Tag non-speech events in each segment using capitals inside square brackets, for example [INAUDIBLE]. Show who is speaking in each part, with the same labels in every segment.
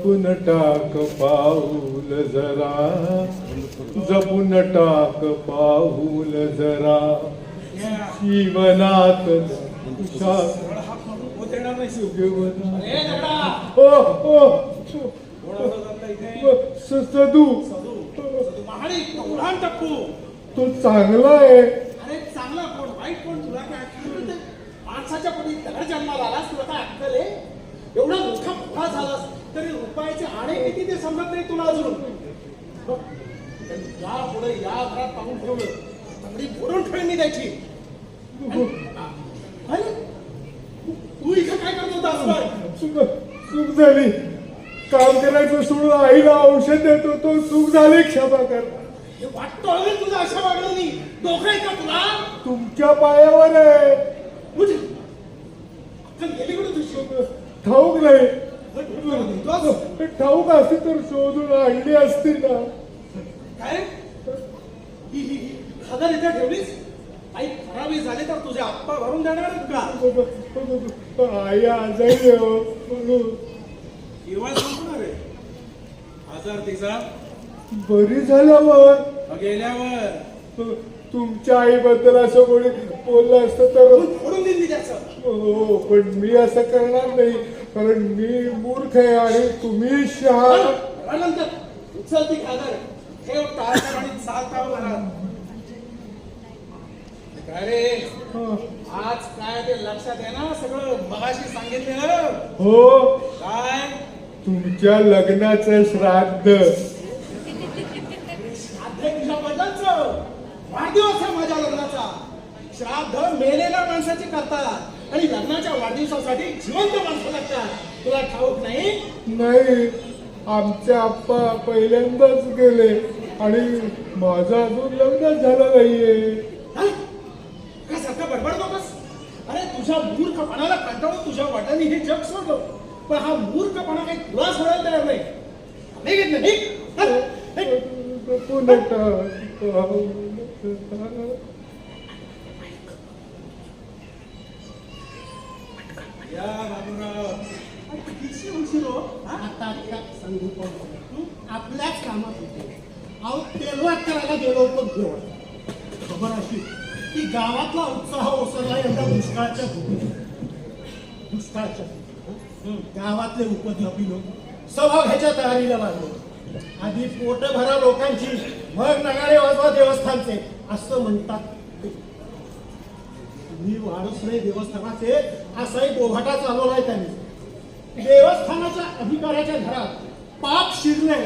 Speaker 1: जपून टाक पाऊल जरा. जपून टाक पाऊल जरा. जीवनात सदू तो चांगला आहे
Speaker 2: अरे चांगला कोण वाईट कोण तुला काय माणसाच्या पोटी दगड जन्माला आलास तुला काय अक्कल आहे? एवढा मोठा मोठा झालास तरी रुपयाचे आणे किती ते समजत नाही तुला अजून? या पुढे या घरात पाहून ठेवलं तगडी फोडून ठेवली अरे, तू- इथं काय करत बघ?
Speaker 1: चूक झाली. काम करायचं सोडून आईला औषध देतो तो चूक झाली क्षमा कर.
Speaker 2: हे वाटतं तुझं अशा वागण्यानी डोकं आहे का तुला?
Speaker 1: तुमच्या पायावर आहे.
Speaker 2: गेली कुठे
Speaker 1: ठाऊक नाही ठाऊक असती तर शोधून आणली असती ना.
Speaker 2: काय? ही ही ही. हजार इथे ठेवलीस? काही खराबी झाली तर तुझे आप्पा भरून देणार का?
Speaker 1: आई आजारी हो.
Speaker 2: केव्हा संपणार आहे? हजार तिचा?
Speaker 1: बरी झाल्यावर.
Speaker 2: गेल्यावर.
Speaker 1: तुमच्या आईबद्दल असं कोणी बोललं असतं तर
Speaker 2: फोडून दिली त्याचं.
Speaker 1: हो पण मी असं करणार नाही कारण मी मूर्ख आहे आणि तुम्ही शहा
Speaker 2: नंतर उचल ती खादर ठेव टाळकर आणि चालता घरात काय रे आज काय ते लक्षात आहे ना सगळं? मगाशी सांगितलेलं.
Speaker 1: हो.
Speaker 2: काय?
Speaker 1: तुमच्या लग्नाचं श्राद्ध.
Speaker 2: तुझ्या वडिलांचं वाढदिवस आहे माझ्या लग्नाचा. श्राद्ध मेलेल्या माणसाचे करतात आणि लग्नाच्या वाढदिवसासाठी जिवंत माणसं लागतात तुला ठाऊक नाही
Speaker 1: नाही आमचे आप्पा पहिल्यांदाच गेले आणि माझं अजून लग्न झालं नाहीये
Speaker 2: हा? काय सारखं बडबड नकोस अरे तुझ्या मूर्खपणाला कंटाळून तुझ्या वाटाने हे जग सोडलं पण हा मूर्खपणा काही तुला सोडायला तयार नाही नाही घेत नाही.
Speaker 1: पुन्हा
Speaker 2: या बाबूराव किती उशीर?
Speaker 3: आता आता संधी पण आपल्याच कामात होते अहो तेलवाट करायला गेलो होतो देवळ खबर अशी की गावातला उत्साह ओसरला यंदा दुष्काळाच्या. गावातले उपद्रवी लोक सभा घ्यायच्या तयारीला लागले आधी पोट भरा लोकांची मग नगारे वाजवा देवस्थानचे असं म्हणतात मी मी नाही देवस्थानाचे असाही बोभाटा चालवलाय त्यांनी. देवस्थानाच्या अधिकाऱ्याच्या घरात पाप शिरले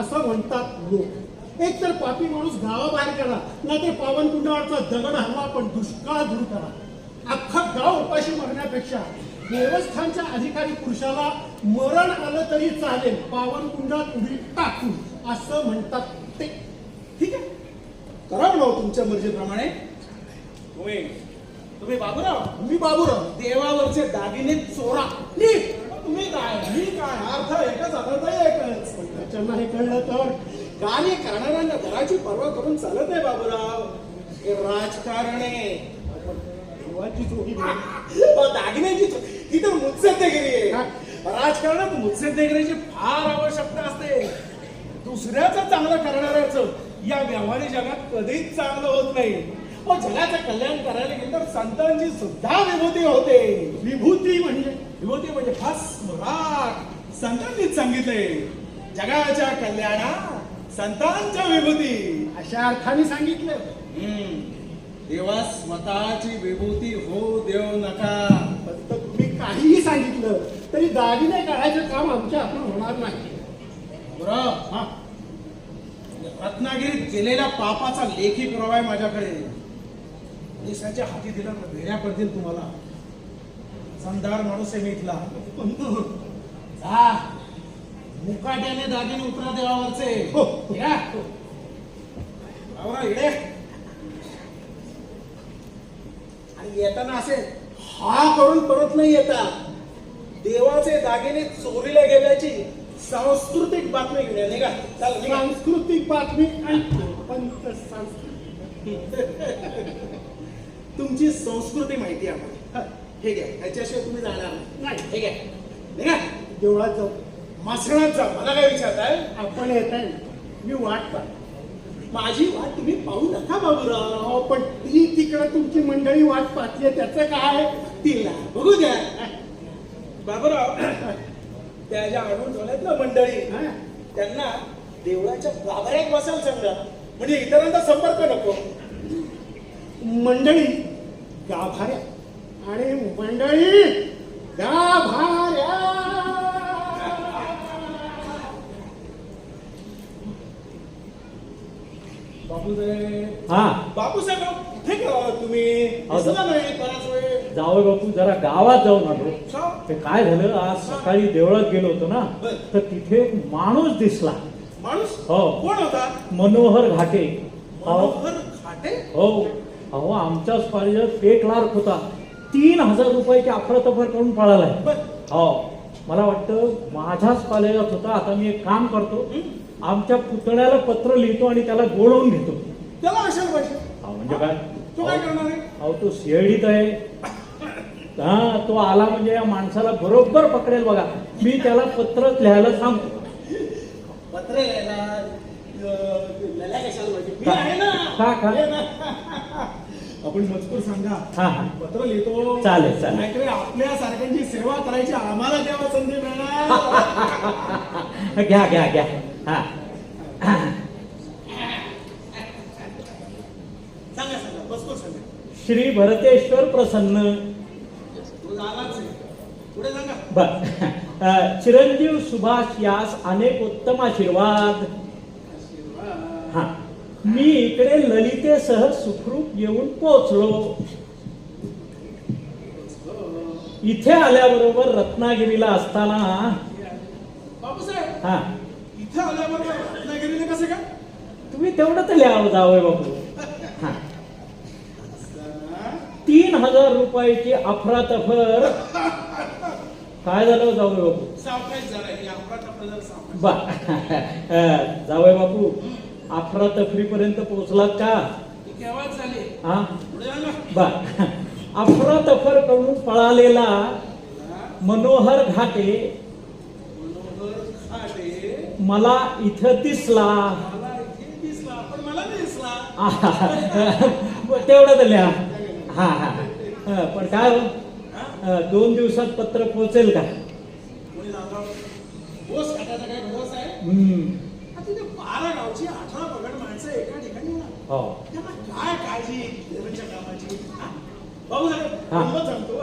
Speaker 3: असं म्हणतात लोक. एक तर पापी माणूस गावाबाहेर करा नाहीतर पावन कुंडावरचा दगड हलवा पण दुष्काळ दूर करा. अख्खं गाव उपाशी मरण्यापेक्षा देवस्थानच्या अधिकारी पुरुषाला मरण आलं तरी चालेल पावनकुंडात उडी टाकून असं म्हणतात ते.
Speaker 2: ठीक आहे? करा म्हणा हो तुमच्या मर्जीप्रमाणे? तुम्ही तुम्ही बाबूराव?
Speaker 3: मी बाबूराव.
Speaker 2: देवावरचे दागिने चोरा.
Speaker 3: नी
Speaker 2: तुम्ही काय? मी काय? अर्थ एकच अर्थ एकच?
Speaker 3: त्यांना हे कळलं तर.
Speaker 2: कार्य करणाऱ्यांना घराची पर्वा करून चालत नाही बाबूराव. हे राजकारण. आहे
Speaker 3: देवाची चोरी
Speaker 2: दागिन्यांची ही तर मुत्सद्देगिरी आहे. राजकारणात मुत्सद्देगिरीची फार आवश्यकता असते. दुसऱ्याचं चांगलं करणाऱ्याचं या व्यवहारी जगात कधीच चांगलं होत नाही. अहो, जगाचं कल्याण करायला गेलं तर संतांची सुद्धा विभूती होते.
Speaker 3: विभूती म्हणजे
Speaker 2: विभूती म्हणजे खास मुराद संतांनीच सांगितलंय जगाच्या कल्याणा संतांच्या विभूती.
Speaker 3: अशा अर्थाने सांगितलं.
Speaker 2: हम्म. देवा स्वतःची विभूती हो देव नका.
Speaker 3: फक्त तुम्ही काहीही सांगितलं तरी दागिने काढायचं काम आमच्या हातून होणार नाही.
Speaker 2: बरं.
Speaker 3: हा.
Speaker 2: रत्नागिरीत केलेल्या पापाचा लेखी पुरावा आहे माझ्याकडे. देशाच्या हाती दिला तर भेड्या पडतील तुम्हाला. संधार माणूस आहे मी इथला. जा. मुकाट्याने दागिने उतरा देवावरचे.
Speaker 3: हो.
Speaker 2: इकडे. आणि येताना असे हा करून परत नाही येता. देवाचे दागिने चोरीला गेल्याची सांस्कृतिक बातमी घेऊन चल निघा.
Speaker 3: सांस्कृतिक बातमी ऐकतो पण सांस्कृतिक [LAUGHS]
Speaker 2: तुमची संस्कृती माहिती आहे आम्हाला. हे. घ्या ह्याच्याशिवाय तुम्ही जाणार नाही.
Speaker 3: नाही
Speaker 2: हे घ्या. निघा
Speaker 3: देवळात जाऊ.
Speaker 2: मसणात जा मला काय विचारताय?
Speaker 3: आपण येत आहे. मी वाट पाहतो.
Speaker 2: माझी वाट तुम्ही पाहू नका बाबूराव
Speaker 3: पण ती तिकडं तुमची मंडळी वाट पाहतीये त्याचं काय?
Speaker 2: तिला बघू द्या. बाबूराव त्या ज्या आणून ठेवल्यात ना मंडळी
Speaker 3: हा?
Speaker 2: त्यांना देवळाच्या गाभाऱ्यात बसायला सांगा. म्हणजे इतरांचा संपर्क नको.
Speaker 3: मंडळी गाभाऱ्या आणि मंडळी गाभाऱ्या
Speaker 2: बापूसाहेब.
Speaker 4: हा.
Speaker 2: बापूसाहेब कुठे गेला तुम्ही? दिसला नाही बराच वेळ.
Speaker 4: जावं बापू जरा गावात जाऊन आलो? ते काय झालं? आज सकाळी देवळात गेलो होतो ना. तर तिथे एक माणूस दिसला.
Speaker 2: माणूस?
Speaker 4: हो.
Speaker 2: कोण होता?
Speaker 4: मनोहर घाटे.
Speaker 2: मनोहर खाटे
Speaker 4: हो. अहो आमच्याच कॉलेजात पे क्लार्क होता. तीन हजार रुपयाची अफरातफर करून पळालाय. हो. मला वाटतं माझ्याच कॉलेजात होता. आता मी एक काम करतो. आमच्या पुतण्याला पत्र लिहितो आणि त्याला बोलवून घेतो.
Speaker 2: त्याला असेल पाहिजे
Speaker 4: म्हणजे काय?
Speaker 2: तो काय करणार आहे?
Speaker 4: अहो तो सीआयडीत आहे. हा तो आला म्हणजे या माणसाला बरोबर पकडेल बघा. मी त्याला पत्रच लिहायला सांगतो.
Speaker 2: पत्र लिहायला
Speaker 4: का?
Speaker 2: आपण मजकूर सांगा.
Speaker 4: हा
Speaker 2: पत्र लिहितो.
Speaker 4: चालेल, चालेल.
Speaker 2: नाहीतरी आपल्या सारख्यांची सेवा करायची आम्हाला तेव्हा संधी मिळणार. [LAUGHS]
Speaker 4: घ्या घ्या घ्या. हा.
Speaker 2: सांगा सांगा. मजकूर सांगा.
Speaker 4: श्री भरतेश्वर प्रसन्न.
Speaker 2: तो आहे. पुढे सांगा.
Speaker 4: बर. [LAUGHS] अ, चिरंजीव सुभाष यास अनेक उत्तम आशीर्वाद. हा. मी इकडे ललितेसह सुखरूप येऊन पोहोचलो. इथे आल्याबरोबर रत्नागिरीला असताना
Speaker 2: बापूसाहेब
Speaker 4: हा.
Speaker 2: इथं आल्याबरोबर रत्नागिरीने कसं काय?
Speaker 4: तुम्ही तेवढं तर लिहावं जावंय बापू हा. तीन हजार रुपयाची अफरातफर. काय झालं जावय बापू
Speaker 2: सावकाश
Speaker 4: बा [LAUGHS] जावय बापू अफरातफरी पर्यंत पोहोचलात का?
Speaker 2: हे?
Speaker 4: बा. अफरातफर करून पळालेला मनोहर घाटे मला इथं दिसला. [LAUGHS] तेवढं लिहा. हा हा पण काय हो? दोन दिवसात पत्र पोहोचेल का? हम्म.
Speaker 2: आता तिथे बारा गावची अठरा पगड माणसं एका ठिकाणी
Speaker 4: हो.
Speaker 2: त्यांना काय काळजी देवाच्या कामाची? भाऊ सांगतो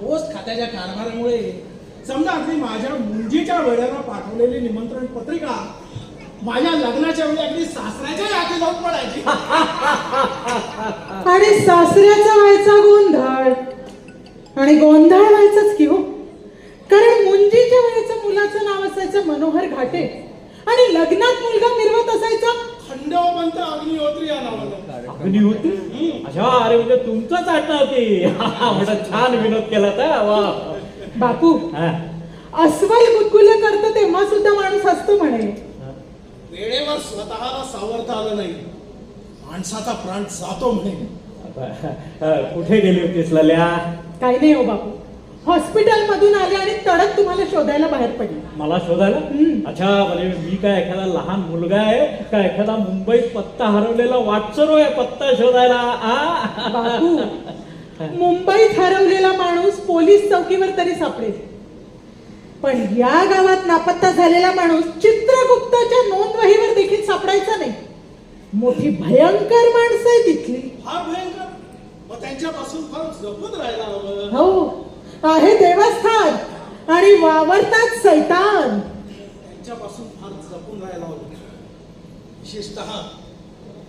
Speaker 2: पोस्ट खात्याच्या कारभारामुळे. समजा अगदी माझ्या मुंजीच्या वेळेला पाठवलेली निमंत्रण पत्रिका माझ्या लग्नाच्या वेळी अगदी सासऱ्याच्या हाती जाऊन पडायची.
Speaker 5: आणि सासऱ्याचा व्हायचा गोंधळ. आणि गोंधळ व्हायचाच की हो कारण मुंजीच्या वेळेचं मुलाचं नाव असायचं मनोहर घाटे. आणि लग्नात मुलगा मिरवत असायचा.
Speaker 2: खंडोपंत अग्निहोत्री या नावानं.
Speaker 4: अग्नी होती अच्छा अरे म्हणजे तुमचंच की म्हणत छान विनोद केला तर वा.
Speaker 5: बापू
Speaker 4: हा.
Speaker 5: अस्वल गुदगुले करतं तेव्हा सुद्धा माणूस असतो म्हणे.
Speaker 2: वेळेवर स्वतःला सावरता आलं नाही. माणसाचा प्राण जातो म्हणे.
Speaker 4: कुठे गेली होतीस लल्या?
Speaker 5: काही नाही हो बापू. हॉस्पिटल मधून आले आणि तडक तुम्हाला शोधायला बाहेर पडले.
Speaker 4: मला शोधायला?
Speaker 5: हम्म.
Speaker 4: अच्छा म्हणजे मी काय एखादा लहान मुलगा आहे का एखादा मुंबईत पत्ता हरवलेला वाटसरो आहे पत्ता शोधायला? आ?
Speaker 5: बापू [LAUGHS] मुंबईत हरवलेला माणूस पोलीस चौकीवर तरी सापडेल. पण या गावात नापत्ता झालेला माणूस चित्रगुप्ताच्या नोंदवहीवर देखील सापडायचा नाही. मोठी भयंकर माणसं आहे तिथली
Speaker 2: फार भयंकर. मग त्यांच्यापासून फार जपून राहायला हवं
Speaker 5: हो. आहे देवस्थान आणि वावरतात सैतान.
Speaker 2: त्यांच्यापासून फार जपून राहायला हवं. विशेषत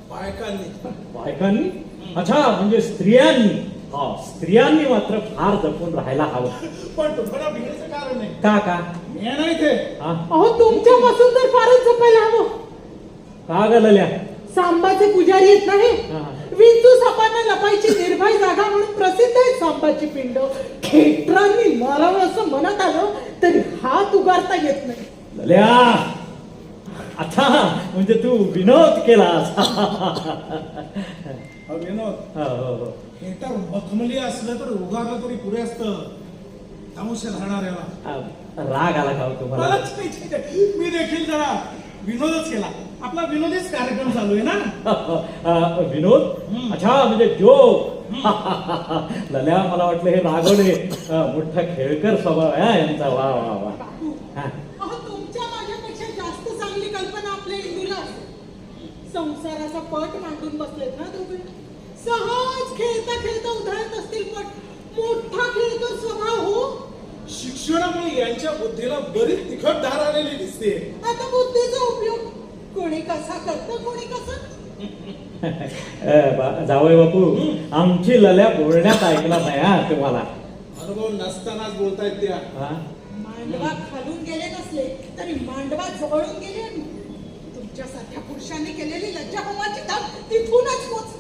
Speaker 2: बायकांनी.
Speaker 4: बायकांनी? अच्छा म्हणजे स्त्रियांनी. हा स्त्रियांनी मात्र फार जपून राहायला हवं.
Speaker 2: पण तुम्हाला भिण्याचं कारण नाही
Speaker 4: का का?
Speaker 2: मी नाही ते.
Speaker 4: हा?
Speaker 5: अहो तुमच्यापासून तर फारच जपायला हवं.
Speaker 4: का ग लल्या?
Speaker 5: सांबाचे पुजारी आहेत ना हे
Speaker 4: हा.
Speaker 5: विंचू सापांना लपायची निर्भय जागा म्हणून प्रसिद्ध आहे सांबाची पिंड. खेटरांनी मारावं असं म्हणत आलं तरी हात उगारता येत नाही.
Speaker 4: लल्या अच्छा म्हणजे तू विनोद केलास.
Speaker 2: अहो, विनोद
Speaker 4: हो, हो, हो.
Speaker 2: हे तर मखमली असलं तर उगारलं तरी पुरे असतं. तामुसे राहणार याला.
Speaker 4: आ, राग आला का हो तुम्हाला.
Speaker 2: मी देखील जरा विनोदच केला. आपला विनोदीच कार्यक्रम चालू आहे ना? [LAUGHS]
Speaker 4: अ, विनोद? अच्छा म्हणजे जोक. [LAUGHS] लल्या मला वाटलं हे रागवणे अ, मोठा खेळकर स्वभाव आहे हा यांचा. वा वा वा. हा.
Speaker 5: अहो तुमच्या माझ्यापेक्षा जास्त चांगली कल्पना आपल्या इंदूला. संसाराचा पट मांडून बसलेत ना दोघे? सहज खेळता खेळता उधळत असतील पट मोठा खेळकर स्वभाव हो?
Speaker 2: शिक्षणामुळे यांच्या बुद्धीला बरीच तिखट धार आलेली दिसते
Speaker 5: आता बुद्धीचा उपयोग कोणी कसा करतं कोणी कसा? [LAUGHS]
Speaker 4: जावई बापू आमची लल्या बोलण्यात ऐकला नाही हा तुम्हाला.
Speaker 2: अनुभव नसतानाच बोलतायत त्या?
Speaker 5: मांडवा खालून गेले नसले तरी मांडवा जवळून गेले. तुमच्यासारख्या पुरुषांनी केलेली लज्जा होमाची दाब तिथूनच पोचली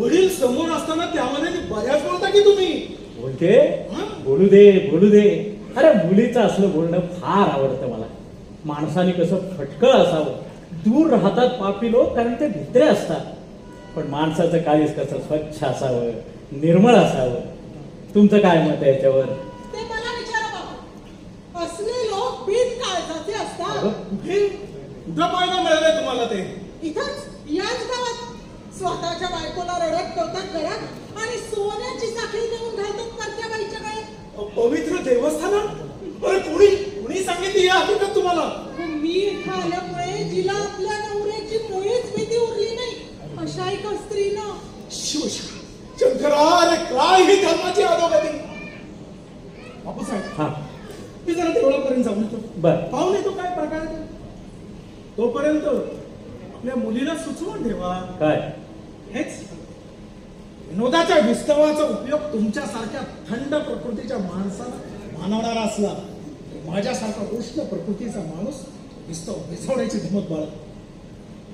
Speaker 2: वडील समोर असताना त्यामध्ये बऱ्याच बोलता की तुम्ही?
Speaker 4: बोलते? बोलू दे बोलू दे. अरे मुलीचं असलं बोलणं फार आवडतं मला. माणसाने कसं फटकळ असावं. दूर राहतात पापी लोक कारण ते भित्रे असतात. पण माणसाचं काळीच कसं स्वच्छ असावं निर्मळ असावं? तुमचं काय मत आहे याच्यावर?
Speaker 5: ते मला विचारा बाबा. असले लोक बिनकाळजाचे असतात.
Speaker 2: कुठे पाहायला मिळालंय तुम्हाला ते.
Speaker 5: इथंच याच गावात स्वतःच्या बायकोला रडत ठेवतात घरात आणि सोन्याची साखळी घालतात
Speaker 2: पवित्र देवस्थानात अरे कोणी कोणी सांगितली ही हकीकत तुम्हाला?
Speaker 5: व मी इथं आल्यामुळे जिला आपल्या नवऱ्याची मुळीच भीती उरली नाही. अशा एका स्त्रीनं
Speaker 2: शिवशा शंकरा अरे काय ही धर्माची अधोगती. बापूसाहेब
Speaker 4: हा.
Speaker 2: मी जरा देवळापर्यंत जाऊन येतो.
Speaker 4: बर.
Speaker 2: पाहून येतो काय प्रकार आहे ते. तोपर्यंत आपल्या मुलीला सुचवून ठेवा.
Speaker 4: काय?
Speaker 2: हेच विनोदाच्या विस्तवाचा उपयोग तुमच्यासारख्या थंड प्रकृतीच्या माणसाला मानवणारा असला माझ्यासारखा उष्ण प्रकृतीचा माणूस विस्तव भिजवण्याची धमक बाळग.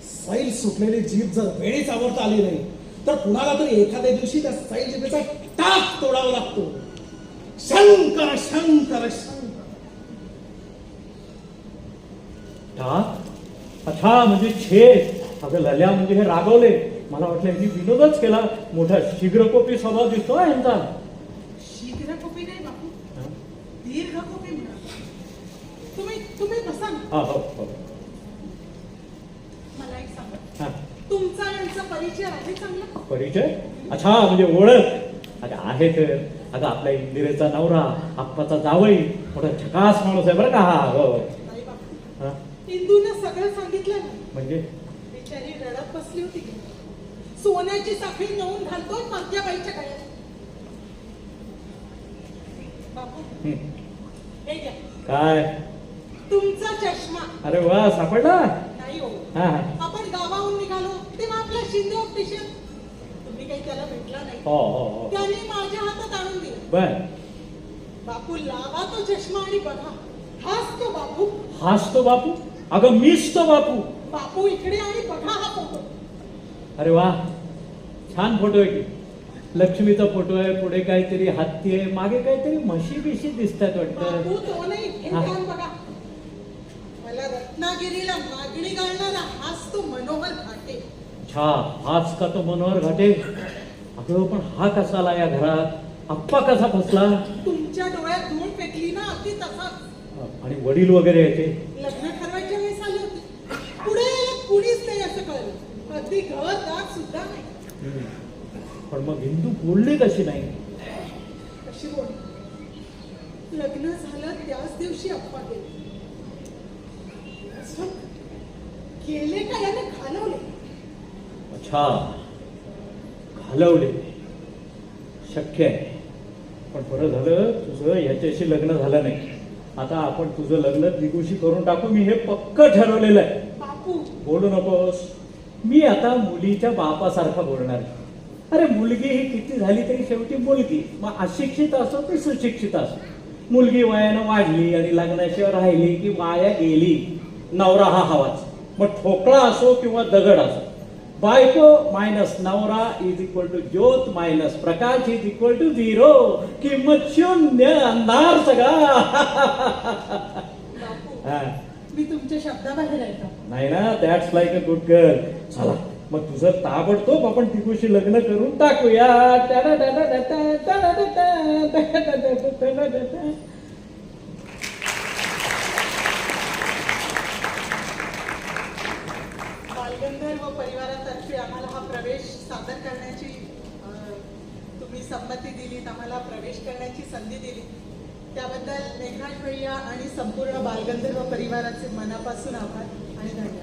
Speaker 2: सैल सुटलेली जीभ जर वेळीच आवडता आली नाही तर कुणाला तरी एखाद्या दिवशी त्या सैल जिभेचा टाक तोडावा लागतो. शंकर शंकर शंकर.
Speaker 4: टाक? अच्छा म्हणजे छेद. अगं लल्या म्हणजे हे रागवले. मला वाटलं यांनी विनोदच केला. मोठा शीघ्रकोपी स्वभाव दिसतो यांचा.
Speaker 5: शीघ्र कोपी नाही बापू
Speaker 4: हा?
Speaker 5: दीर्घ कोपी म्हणा तुम्ही बसा ना.
Speaker 4: हा, हो, हो.
Speaker 5: मला एक सांगा.
Speaker 4: हा.
Speaker 5: तुमचा यांचा परिचय आहे चांगला?
Speaker 4: परिचय? अच्छा म्हणजे ओळख. अगं आहे तर. अगं आपल्या इंदिरेचा नवरा आप्पाचा जावई. मोठा झकास माणूस आहे बरं का? हा हो
Speaker 5: नाही बापू.
Speaker 4: हा?
Speaker 5: इंदूनं सगळं सांगितलं ना.
Speaker 4: म्हणजे?
Speaker 5: बिचारी रडत बसली होती. की सोन्याची साखळी नेऊन घालतोय परक्या बाईच्या गळ्यात. बापू.
Speaker 4: हं.
Speaker 5: हे घ्या.
Speaker 4: काय?
Speaker 5: तुमचा चष्मा.
Speaker 4: अरे वा सापडला?
Speaker 5: नाही हो.
Speaker 4: हा हा.
Speaker 5: आपण गावाहून निघालो तेव्हा आपला शिंदे ऑप्टिशियन तुम्ही काही त्याला भेटला नाही.
Speaker 4: हो हो हो.
Speaker 5: त्याने माझ्या हातात आणून दिलं.
Speaker 4: बर.
Speaker 5: बापू लावा तो चष्मा आणि बघा. हाच तो बापू.
Speaker 4: हाच तो बापू? अगं मीच तो बापू.
Speaker 5: बापू इकडे आणि बघा हा फोटो.
Speaker 4: अरे वा. छान फोटो आहे की. लक्ष्मीचा फोटो आहे पुढे काहीतरी हत्ती आहे मागे काहीतरी म्हशी बिशी दिसतात वाटतं.
Speaker 5: बापू तो नाही. हा. ध्यान बघा. रत्नागिरीला मागणी घालणारा हाच तो मनोहर घाटे.
Speaker 4: अच्छा हाच का तो मनोहर घाटे? अगं पण हा कसा आला या घरात. आप्पा कसा फसला?
Speaker 5: तुमच्या डोळ्यात धूळ पेटली ना अगदी तसा
Speaker 4: आणि वडील वगैरे याचे
Speaker 5: लग्न ठरवायच्या वेळेस आले होते. पुढे कुणीच नाही असं कळलं. अगदी घर दाग सुद्धा नाही.
Speaker 4: पण मग हिंदू बोलली कशी नाही?
Speaker 5: कशी बोल. लग्न झालं त्याच दिवशी अप्पा गेले. असं गेले का याने घालवले
Speaker 4: अच्छा घालवले शक्य आहे. पण बरं झालं तुझं याच्याशी लग्न झालं नाही. आता आपण तुझं लग्न दिगुशी करून टाकू मी हे पक्क ठरवलेलं आहे.
Speaker 5: बापू.
Speaker 4: बोलू नकोस. मी आता मुलीच्या बापासारखा बोलणार आहे. अरे मुलगी ही किती झाली तरी शेवटी मुलगी. मग अशिक्षित असो की सुशिक्षित असो? मुलगी वयानं वाढली आणि लग्नाशिवाय राहिली की वाया गेली. नवरा हा हवाच. मग ठोकळा असो किंवा दगड असो बायको मायनस नवरा इज इक्वल टू ज्योत मायनस प्रकाश इज इक्वल टू झिरो किंमत शून्य अंधार सगळा. हा.
Speaker 5: मी तुमच्या शब्दाबाहेर
Speaker 4: नाही ना that's like a good girl चला मग तुझं ताबडतोब आपण तिकुशी लग्न करून टाकूया.
Speaker 5: अनुमती आम्हाला प्रवेश करण्याची संधी दिली. त्याबद्दल मेघराज भैया आणि संपूर्ण बालगंधर्व परिवाराचे मनापासून आभार आणि धन्यवाद.